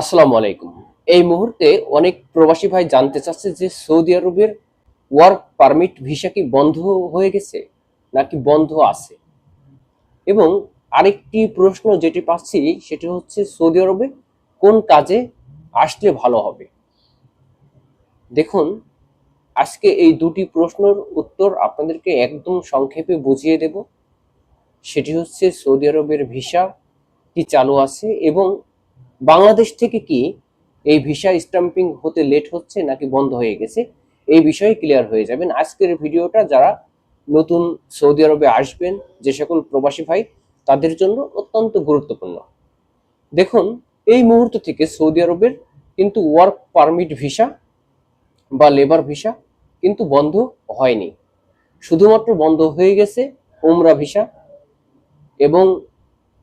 আসসালামু আলাইকুম। এই মুহূর্তে অনেক প্রবাসী ভাই জানতে চাচ্ছে যে সৌদি আরবের ওয়ার্ক পারমিট ভিসা কি বন্ধ হয়ে গেছে নাকি বন্ধ আছে? এবং আরেকটি প্রশ্ন যেটি পাচ্ছি, সেটি হচ্ছে সৌদি আরবে কোন কাজে আসলে ভালো হবে? দেখুন, আজকে এই দুটি প্রশ্নের উত্তর আপনাদেরকে একদম সংক্ষেপে বুঝিয়ে দেব। সেটি হচ্ছে সৌদি আরবের ভিসা কি চালু আছে এবং বাংলাদেশ থেকে কি এই ভিসা স্টাম্পিং হতে লেট হচ্ছে নাকি বন্ধ হয়ে গেছে? এই বিষয়ে ক্লিয়ার হয়ে যাবেন। আজকের ভিডিওটা যারা নতুন সৌদি আরবে আসবেন, যে সকল প্রবাসী ভাই, তাদের জন্য অত্যন্ত গুরুত্বপূর্ণ। দেখুন, এই মুহূর্ত থেকে সৌদি আরবের কিন্তু ওয়ার্ক পারমিট ভিসা বা লেবার ভিসা কিন্তু বন্ধ হয়নি। শুধুমাত্র বন্ধ হয়ে গেছে উমরা ভিসা এবং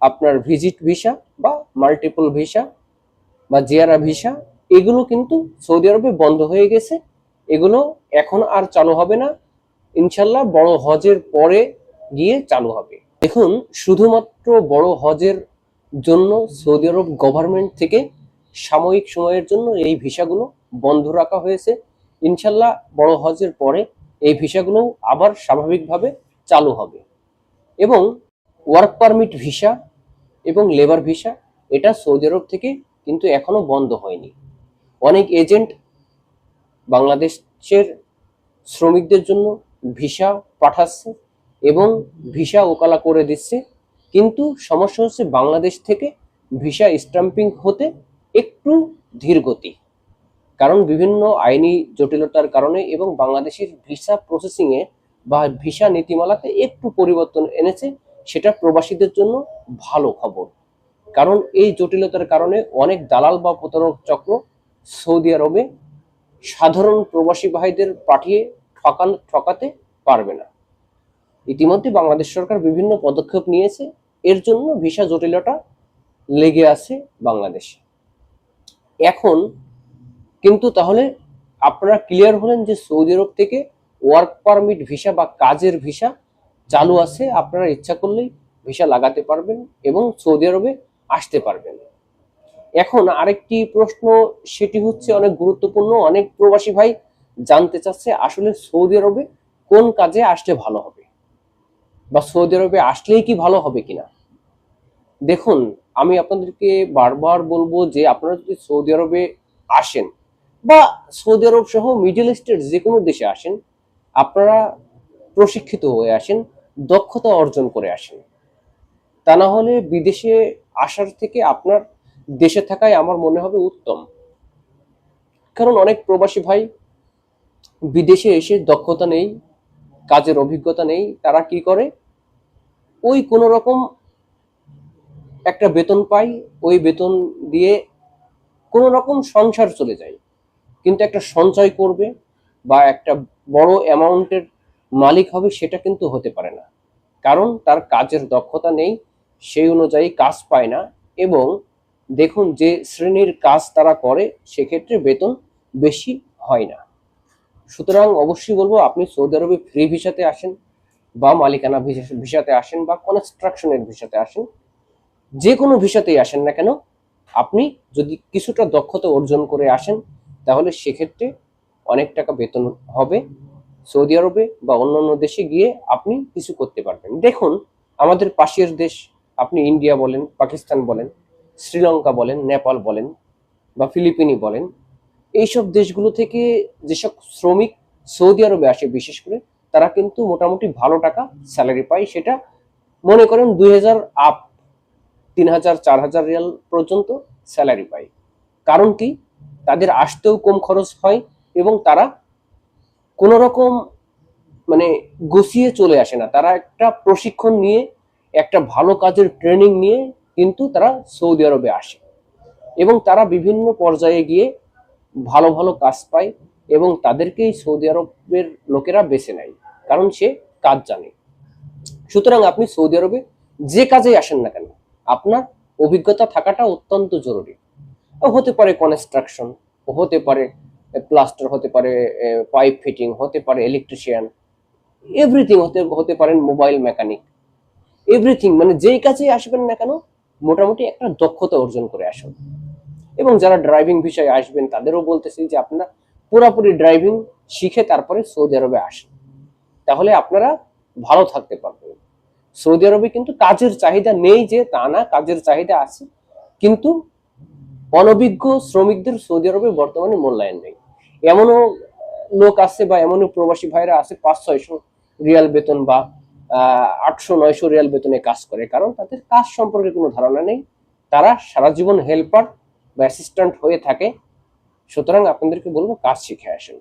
আপনার ভিজিট ভিসা মাল্টিপল ভিসা বা জিয়ারা ভিসা এগুলো কিন্তু সৌদি আরবে বন্ধ হয়ে গেছে। এগুলো এখন আর চালু হবে না। ইনশাল্লাহ বড় হজের পরে গিয়ে চালু হবে। দেখুন, শুধুমাত্র বড় হজের জন্য সৌদি আরব গভর্নমেন্ট থেকে সাময়িক সময়ের জন্য এই ভিসাগুলো বন্ধ রাখা হয়েছে। ইনশাল্লাহ বড় হজের পরে এই ভিসাগুলো আবার স্বাভাবিকভাবে চালু হবে। এবং ওয়ার্ক পারমিট ভিসা এবং লেবার ভিসা এটা সৌদি আরব থেকে কিন্তু এখনও বন্ধ হয়নি। অনেক এজেন্ট বাংলাদেশের শ্রমিকদের জন্য ভিসা পাঠাচ্ছে এবং ভিসা ওকালা করে দিচ্ছে। কিন্তু সমস্যা হচ্ছে বাংলাদেশ থেকে ভিসা স্টাম্পিং হতে একটু ধীর গতি। কারণ বিভিন্ন আইনি জটিলতার কারণে এবং বাংলাদেশের ভিসা প্রসেসিংয়ে বা ভিসা নীতিমালাতে একটু পরিবর্তন এনেছে, সেটা প্রবাসীদের জন্য ভালো খবর। কারণ এই জটিলতার কারণে অনেক দালাল বা প্রতারক চক্র সৌদি আরবে সাধারণ প্রবাসী ভাইদের পাঠিয়ে ঠকান, ঠকাতে পারবে না। ইতিমধ্যে বাংলাদেশ সরকার বিভিন্ন পদক্ষেপ নিয়েছে। এর জন্য ভিসা জটিলতা লেগে আছে বাংলাদেশে। এখন কিন্তু তাহলে আপনারা ক্লিয়ার হলেন যে সৌদি আরব থেকে ওয়ার্ক পারমিট ভিসা বা কাজের ভিসা চালু আছে। আপনারা ইচ্ছা করলেই ভিসা লাগাতে পারবেন এবং সৌদি আরবে আসতে পারবেন এখন আরেকটি প্রশ্ন, সেটি হচ্ছে অনেক গুরুত্বপূর্ণ। অনেক প্রবাসী ভাই জানতে চাচ্ছে, আসলে সৌদি আরবে কোন কাজে আসলে ভালো হবে? বা সৌদি আরবে আসলেই কি ভালো হবে কিনা? দেখুন, আমি আপনাদেরকে বারবার বলব যে, আপনারা যদি সৌদি আরবে আসেন বা সৌদি আরব সহ মিডল ইস্টের যে কোনো দেশে আসেন, আপনারা প্রশিক্ষিত হয়ে আসেন, দক্ষতা অর্জন করে আসেন। তা না হলে বিদেশে আসার থেকে আপনার দেশে থাকাই আমার মনে হবে উত্তম। কারণ অনেক প্রবাসী ভাই বিদেশে এসে দক্ষতা নেই, কাজের অভিজ্ঞতা নেই, তারা কি করে? ওই কোনো রকম একটা বেতন পাই ওই বেতন দিয়ে কোনো রকম সংসার চলে যায়। কিন্তু একটা সঞ্চয় করবে বা একটা বড় অ্যামাউন্টের মালিক হবে সেটা কিন্তু হতে পারে না। কারণ তার কাজের দক্ষতা নেই সেই অনুযায়ী কাজ পায় না এবং দেখুন যে শ্রেণির কাজ তারা করে, সেক্ষেত্রে বেতন বেশি হয় না। সুতরাং অবশ্যই বলব, আপনি সৌদি আরবে ফ্রি ভিসাতে আসেন বা মালিকানা ভিসা- ভিসাতে আসেন বা কনস্ট্রাকশনের ভিসাতে আসেন যে কোনো ভিসাতেই আসেন না কেন, আপনি যদি কিছুটা দক্ষতা অর্জন করে আসেন, তাহলে সেক্ষেত্রে অনেক টাকা বেতন হবে। সৌদি আরবে বা অন্যান্য দেশে গিয়ে আপনি কিছু করতে পারবেন। দেখুন, আমাদের পাশের দেশ আপনি ইন্ডিয়া বলেন, পাকিস্তান বলেন, শ্রীলঙ্কা বলেন, নেপাল বলেন বা ফিলিপিনি বলেন, এইসব দেশগুলো থেকে যেসব শ্রমিক সৌদি আরবে আসে বিশেষ করে, তারা কিন্তু মোটামুটি ভালো টাকা স্যালারি পায়। সেটা মনে করেন দুই হাজার আপ তিন হাজার, চার হাজার রিয়াল পর্যন্ত স্যালারি পায়। কারণ কি? তাদের আসতেও কম খরচ হয় এবং তারা কোনো রকম মানে গুছিয়ে চলে আসে না। তারা একটা প্রশিক্ষণ নিয়ে একটা ভালো কাজের ট্রেনিং নিয়ে কিন্তু তারা সৌদি আরবে আসে। এবং তারা বিভিন্ন পর্যায়ে গিয়ে ভালো ভালো কাজ পায় এবং তাদেরকেই সৌদি আরবের লোকেরা বেছে নেয়, কারণ সে কাজ জানে। সুতরাং আপনি সৌদি আরবে যে কাজেই আসেন না কেন, আপনার অভিজ্ঞতা থাকাটা অত্যন্ত জরুরি। হতে পারে কনস্ট্রাকশন হতে পারে প্লাস্টার হতে পারে পাইপ ফিটিং হতে পারে ইলেকট্রিশিয়ান এভরিথিং হতে হতে পারেন মোবাইল মেকানিক এভরিথিং মানে যেই কাজে আসবেন না কেন, মোটামুটি একটা দক্ষতা অর্জন করে আসুন। এবং যারা ড্রাইভিং বিষয়ে আসবেন, তাদেরও বলতেছি যে আপনারা পুরোপুরি ড্রাইভিং শিখে তারপরে সৌদি আরবে আসেন। তাহলে আপনারা ভালো থাকতে পারবেন। সৌদি আরবে কিন্তু কাজের চাহিদা নেই যে, তা না, কাজের চাহিদা আছে। কিন্তু অনভিজ্ঞ শ্রমিকদের সৌদি আরবে বর্তমানে মূল্যায়ন নেই। এমনও লোক আছে বা এমনও প্রবাসী ভাইরা আছে পাঁচ ছয়শো রিয়াল বেতন বা আটশো নয়শো রিয়াল বেতনে কাজ করে, কারণ তাদের কাজ সম্পর্কে কোনো ধারণা নেই। তারা সারা জীবন হেল্পার বা অ্যাসিস্ট্যান্ট হয়ে থাকে। সুতরাং আপনাদেরকে বলব, কাজ শিখে আসেন।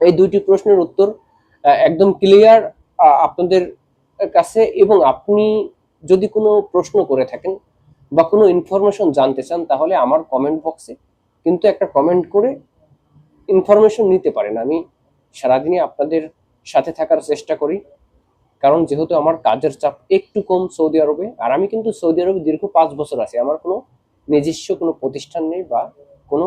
এই দুইটি প্রশ্নের উত্তর একদম ক্লিয়ার আপনাদের কাছে এবং আপনি যদি কোনো প্রশ্ন করে থাকেন বা কোনো ইনফরমেশন জানতে চান, তাহলে আমার কমেন্ট বক্সে কিন্তু একটা কমেন্ট করে ইনফরমেশন নিতে পারেন। আমি সারাদিনই আপনাদের সাথে থাকার চেষ্টা করি। কারণ যেহেতু আমার কাজের চাপ একটু কম সৌদি আরবে, আর আমি কিন্তু সৌদি আরবে দীর্ঘ পাঁচ বছর আছি। আমার কোনো নিজস্ব কোনো প্রতিষ্ঠান নেই বা কোনো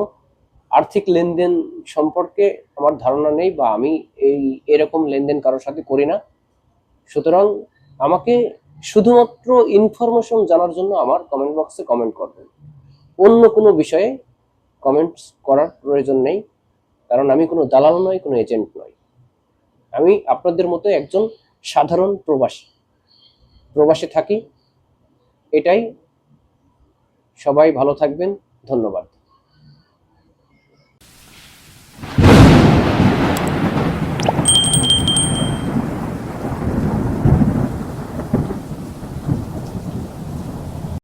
আর্থিক লেনদেন সম্পর্কে আমার ধারণা নেই বা আমি এই এরকম লেনদেন কারোর সাথে করি না। সুতরাং আমাকে শুধুমাত্র ইনফরমেশন জানার জন্য আমার কমেন্ট বক্সে কমেন্ট করবেন। অন্য কোনো বিষয়ে কমেন্টস করার প্রয়োজন নেই, কারণ আমি কোনো দালাল নই, কোনো এজেন্ট নই। আমি আপনাদের মতো একজন সাধারণ প্রবাসী। প্রবাসে থাকি এটাই। সবাই ভালো থাকবেন ধন্যবাদ।